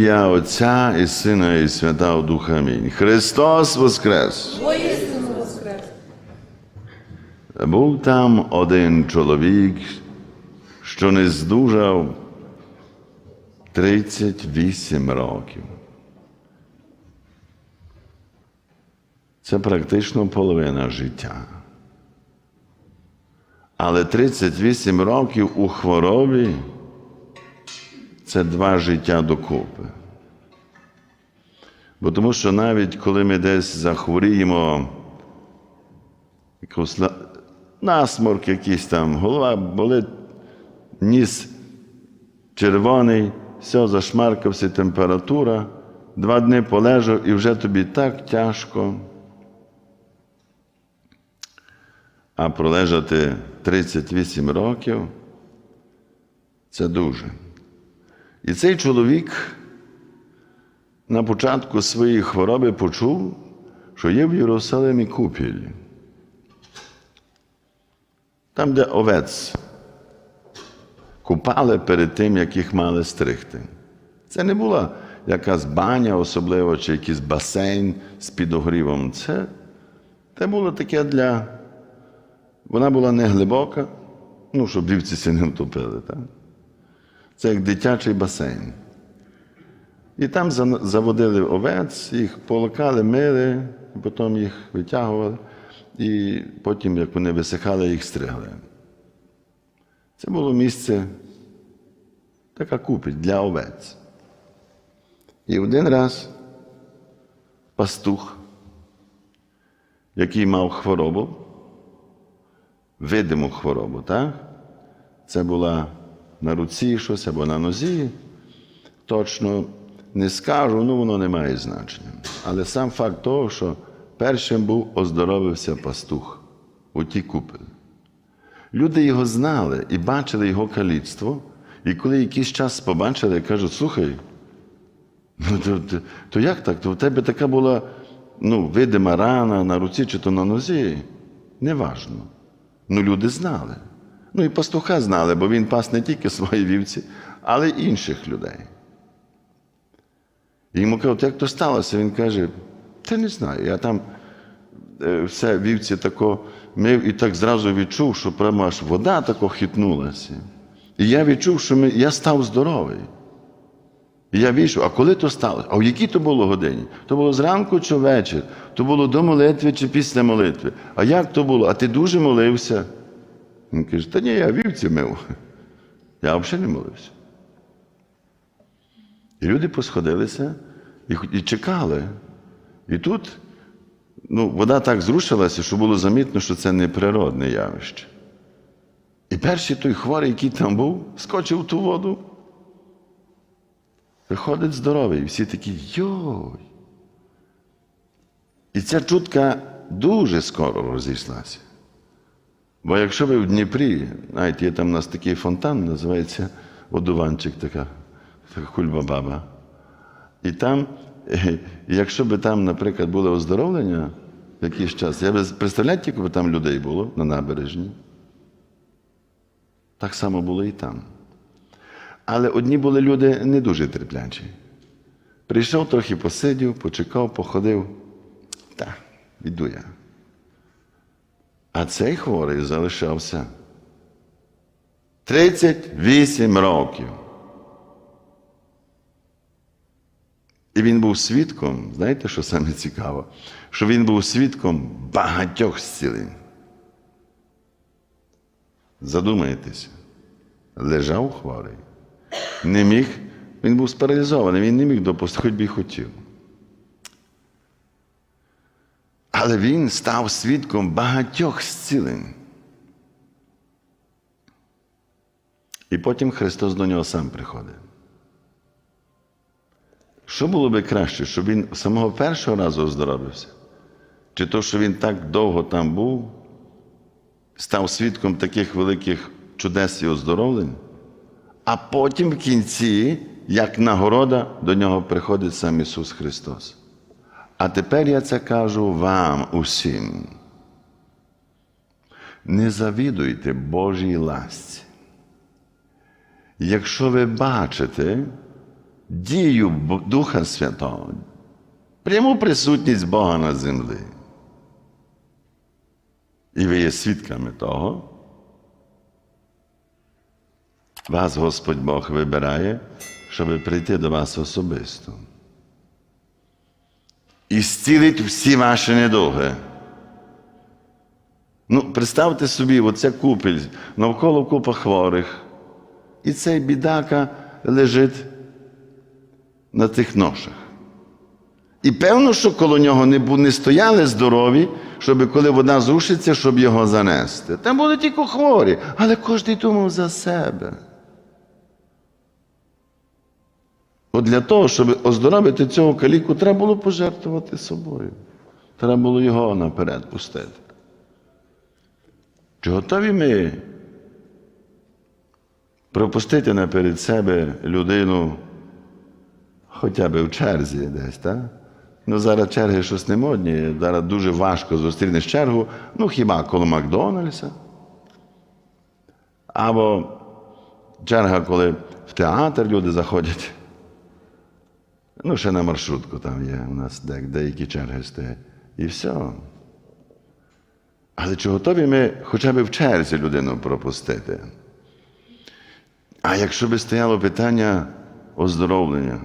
ім'я Отця і Сина, і Святого Духа. Амінь. Христос Воскрес! Воскрес. Був там один чоловік, що не здужав 38 років. Це практично половина життя. Але 38 років у хворобі це два життя докупи. Бо тому що навіть коли ми десь захворіємо, якийсь на- насморк якийсь там, голова болить, ніс червоний, все, зашмаркався, температура, два дні полежав і вже тобі так тяжко. А пролежати 38 років це дуже. І цей чоловік на початку своєї хвороби почув, що є в Єрусалимі купіль. Там, де овець купали перед тим, як їх мали стригти. Це не була якась баня особливо, чи якийсь басейн з підогрівом. Це, це було таке для. Вона була не глибока, ну, щоб вівці не втопили. Так? Це як дитячий басейн. І там заводили овець, їх полокали, мили, потім їх витягували, і потім, як вони висихали, їх стригли. Це було місце, така купіль для овець. І один раз пастух, який мав хворобу, видиму хворобу, так? Це була на руці щось або на нозі. Точно не скажу, ну воно не має значення. Але сам факт того, що першим був оздоровився пастух у тій купелі. Люди його знали і бачили його каліцтво, і коли якийсь час побачили, кажуть, слухай, ну, то, то, то як так? То в тебе така була ну, видима рана на руці чи то на нозі? Неважно. Ну, люди знали. Ну і пастуха знали, бо він пас не тільки свої вівці, але й інших людей. І йому кажуть, як то сталося? Він каже, та не знаю, я там е, все вівці тако мив і так зразу відчув, що прямо аж вода тако хитнулася. І я відчув, що ми, я став здоровий. І я вийшов, а коли то сталося? А в якій то було годині? То було зранку чи вечір, то було до молитви чи після молитви. А як то було? А ти дуже молився? Він каже, та ні, я вівці мив. Я взагалі не молився. І люди посходилися і, і чекали. І тут ну, вода так зрушилася, що було замітно, що це не природне явище. І перший той хворий, який там був, скочив в ту воду. Приходить здоровий, і всі такі йой. І ця чутка дуже скоро розійшлася. Бо якщо ви в Дніпрі, знаєте, є там у нас такий фонтан, називається одуванчик, така, така кульба-баба. І там, якщо би там, наприклад, було оздоровлення якийсь час, я би представляєте, скільки би там людей було на набережні? Так само було і там. Але одні були люди не дуже терплячі. Прийшов, трохи посидів, почекав, походив. Так, іду я. А цей хворий залишався 38 років. І він був свідком, знаєте, що саме цікаво? Що він був свідком багатьох зцілень. Задумайтеся, лежав хворий, не міг, він був спаралізований, він не міг допустити, хоч би хотів. Але він став свідком багатьох зцілень. І потім Христос до нього сам приходить. Що було би краще, щоб він самого першого разу оздоровився? Чи то, що він так довго там був, став свідком таких великих чудес і оздоровлень, а потім в кінці, як нагорода, до нього приходить сам Ісус Христос. А тепер я це кажу вам усім. Не завідуйте Божій ласці. Якщо ви бачите дію Духа Святого, пряму присутність Бога на землі. І ви є свідками того. Вас Господь Бог вибирає, щоб прийти до вас особисто. І зцілить всі ваші недуги. Ну, представте собі, оця купель, навколо купа хворих. І цей бідака лежить на тих ношах. І певно, що коло нього не, не стояли здорові, щоб коли вода зрушиться, щоб його занести. Там були тільки хворі, але кожен думав за себе. От для того, щоб оздоровити цього каліку, треба було пожертвувати собою. Треба було його наперед пустити. Чи готові ми пропустити наперед себе людину хоча б в черзі десь, так? Ну, зараз черги щось не модні, зараз дуже важко зустрінеш чергу, ну хіба коло Макдональдса. Або черга, коли в театр люди заходять. Ну, ще на маршрутку там є у нас де- деякі черги стоять. І все. Але чи готові ми хоча б в черзі людину пропустити? А якщо би стояло питання оздоровлення,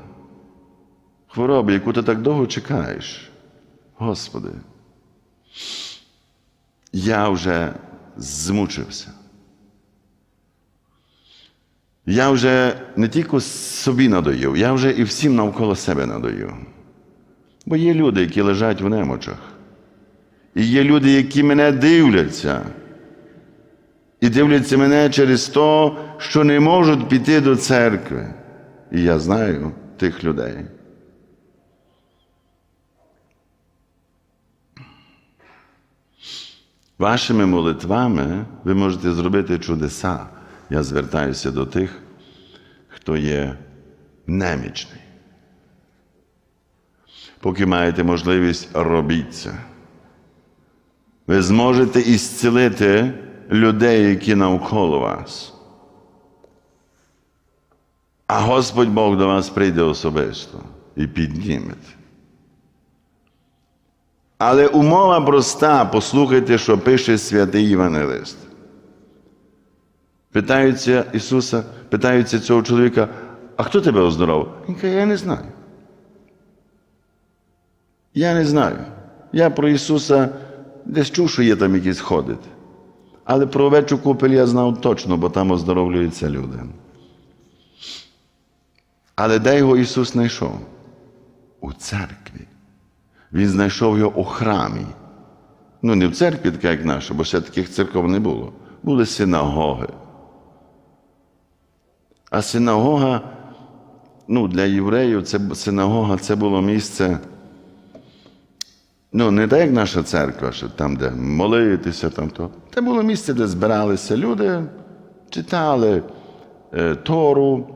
хвороби, яку ти так довго чекаєш, Господи, я вже змучився. Я вже не тільки собі надоїв, я вже і всім навколо себе надоїв. Бо є люди, які лежать в немочах. І є люди, які мене дивляться. І дивляться мене через те, що не можуть піти до церкви. І я знаю тих людей. Вашими молитвами ви можете зробити чудеса. Я звертаюся до тих, хто є немічний. Поки маєте можливість, робіть це. Ви зможете ісцілити людей, які навколо вас. А Господь Бог до вас прийде особисто і підніметь. Але умова проста, послухайте, що пише святий Євангелист. Питаються Ісуса, питаються цього чоловіка, а хто тебе оздоровив? Він каже, я не знаю. Я не знаю. Я про Ісуса десь чув, що є там якісь ходить. Але про овечу купель я знав точно, бо там оздоровлюються люди. Але де його Ісус знайшов? У церкві. Він знайшов його у храмі. Ну, не в церкві, така як наша, бо ще таких церков не було. Були синагоги. А синагога, ну, для євреїв, це синагога це було місце. Ну, не так, як наша церква, що там, де молитися, там то. Це було місце, де збиралися люди, читали е, Тору,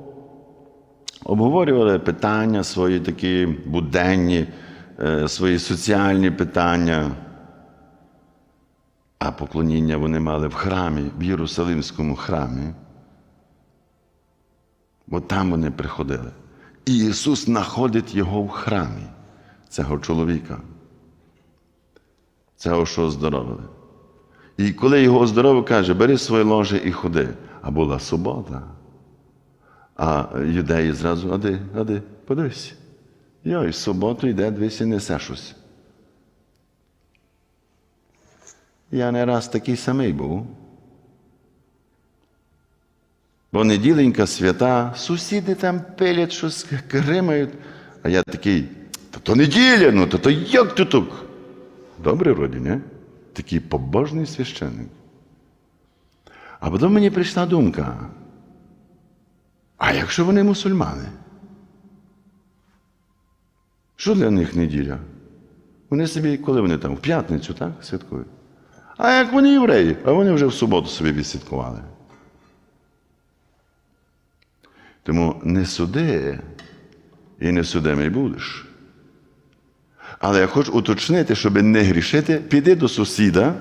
обговорювали питання свої такі буденні, е, свої соціальні питання. А поклоніння вони мали в храмі, в Єрусалимському храмі. Бо там вони приходили. І Ісус знаходить його в храмі, цього чоловіка. Цього, що оздоровили. І коли його оздоровив, каже, бери своє ложе і ходи. А була субота. А юдеї зразу, ади, ади, подивись. Йой, в суботу йде, дивись і несе щось. Я не раз такий самий був. Бо неділенька свята, сусіди там пилять, щось кримають. А я такий, та то неділя, ну то, то як то так? Добре вроді, не? Такий побожний священник. А потім мені прийшла думка. А якщо вони мусульмани? Що для них неділя? Вони собі, коли вони там, в п'ятницю, так, святкують. А як вони євреї, а вони вже в суботу собі відсвяткували. Тому не суди і не судимий будеш. Але я хочу уточнити, щоб не грішити, піди до сусіда,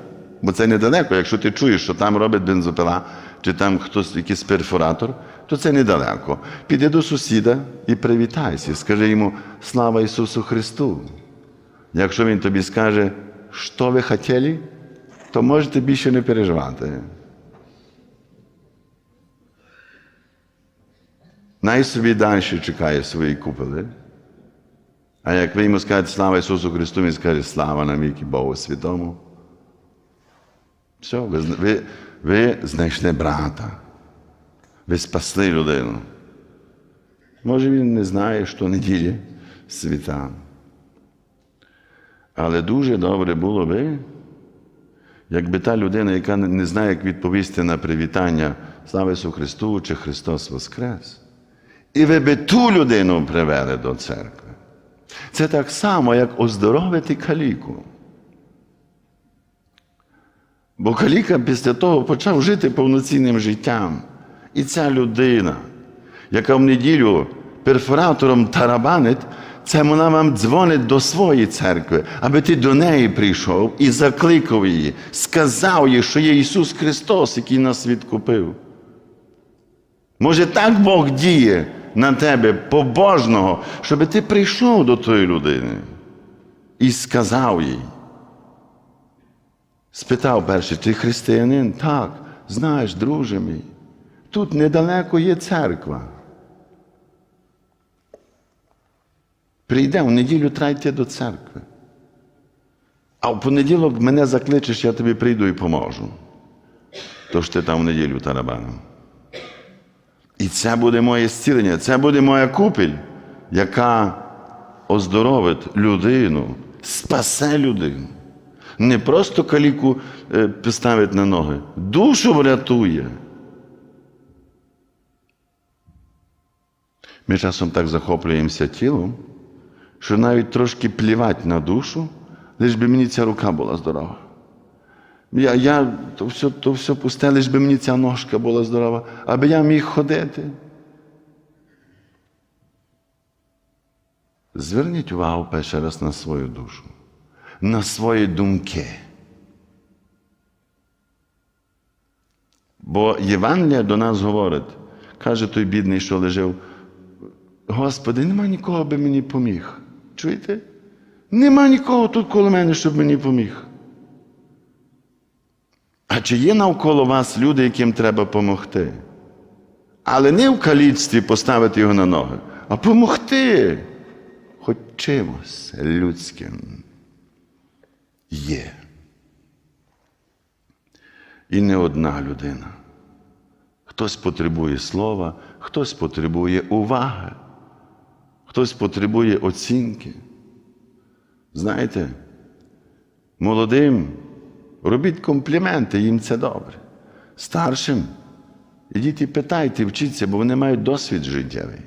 бо це недалеко. Якщо ти чуєш, що там робить бензопила, чи там хтось якийсь перфоратор, то це недалеко. Піди до сусіда і привітайся, скажи йому слава Ісусу Христу. Якщо Він тобі скаже, що ви хотіли, то можете більше не переживати. Най собі чекає свої купили. А як ви йому скажете слава Ісусу Христу, Він скаже слава навіки Богу Святому. Все, ви, ви, ви знайшли брата. Ви спасли людину. Може, він не знає, що неділя світа. Але дуже добре було би, якби та людина, яка не знає, як відповісти на привітання Слава Ісусу Христу чи Христос Воскрес, і ви би ту людину привели до церкви. Це так само, як оздоровити каліку. Бо каліка після того почав жити повноцінним життям. І ця людина, яка в неділю перфоратором тарабанить, це вона вам дзвонить до своєї церкви, аби ти до неї прийшов і закликав її, сказав їй, що є Ісус Христос, який нас відкупив. Може, так Бог діє на тебе побожного, щоб ти прийшов до тої людини і сказав їй. Спитав перше, ти християнин? Так, знаєш, друже мій, тут недалеко є церква. Прийде в неділю трайте до церкви. А в понеділок мене закличеш, я тобі прийду і поможу. Тож ти там в неділю тарабаном. І це буде моє зцілення, це буде моя купіль, яка оздоровить людину, спасе людину. Не просто каліку е, поставить на ноги, душу врятує. Ми часом так захоплюємося тілом, що навіть трошки плівать на душу, лиш би мені ця рука була здорова. Я, я то, все, то все пусте, лиш би мені ця ножка була здорова, аби я міг ходити. Зверніть увагу перший раз на свою душу, на свої думки. Бо Євангелія до нас говорить, каже той бідний, що лежав, Господи, нема нікого, аби мені поміг. Чуєте? Нема нікого тут коло мене, щоб мені поміг. А чи є навколо вас люди, яким треба допомогти? Але не в каліцтві поставити його на ноги, а помогти хоч чимось людським є. І не одна людина. Хтось потребує слова, хтось потребує уваги, хтось потребує оцінки. Знаєте, молодим робіть компліменти, їм це добре. Старшим ідіть і питайте, вчіться, бо вони мають досвід життєвий.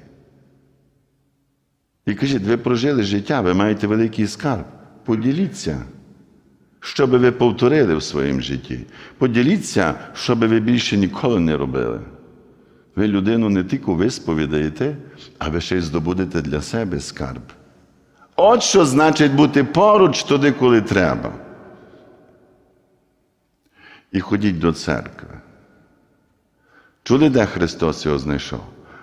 І кажіть, ви прожили життя, ви маєте великий скарб. Поділіться, що би ви повторили в своєму житті. Поділіться, що би ви більше ніколи не робили. Ви людину не тільки висповідаєте, а ви ще й здобудете для себе скарб. От що значить бути поруч туди, коли треба. І ходіть до церкви. Чули, де Христос його знайшов?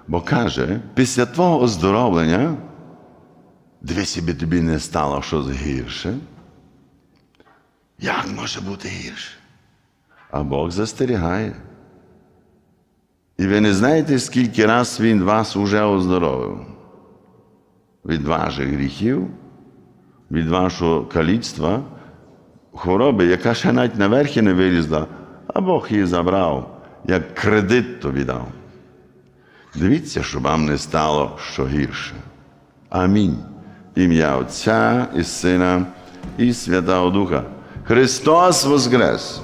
Бо каже, після твого оздоровлення, дивись, би тобі не стало щось гірше. Як може бути гірше? А Бог застерігає. І ви не знаєте, скільки раз Він вас уже оздоровив. Від ваших гріхів, від вашого каліцтва, хвороби, яка ще навіть наверхи не вилізла, а Бог її забрав, як кредит тобі дав. Дивіться, щоб вам не стало що гірше. Амінь. Ім'я Отця і Сина і Святого Духа. Христос Воскрес!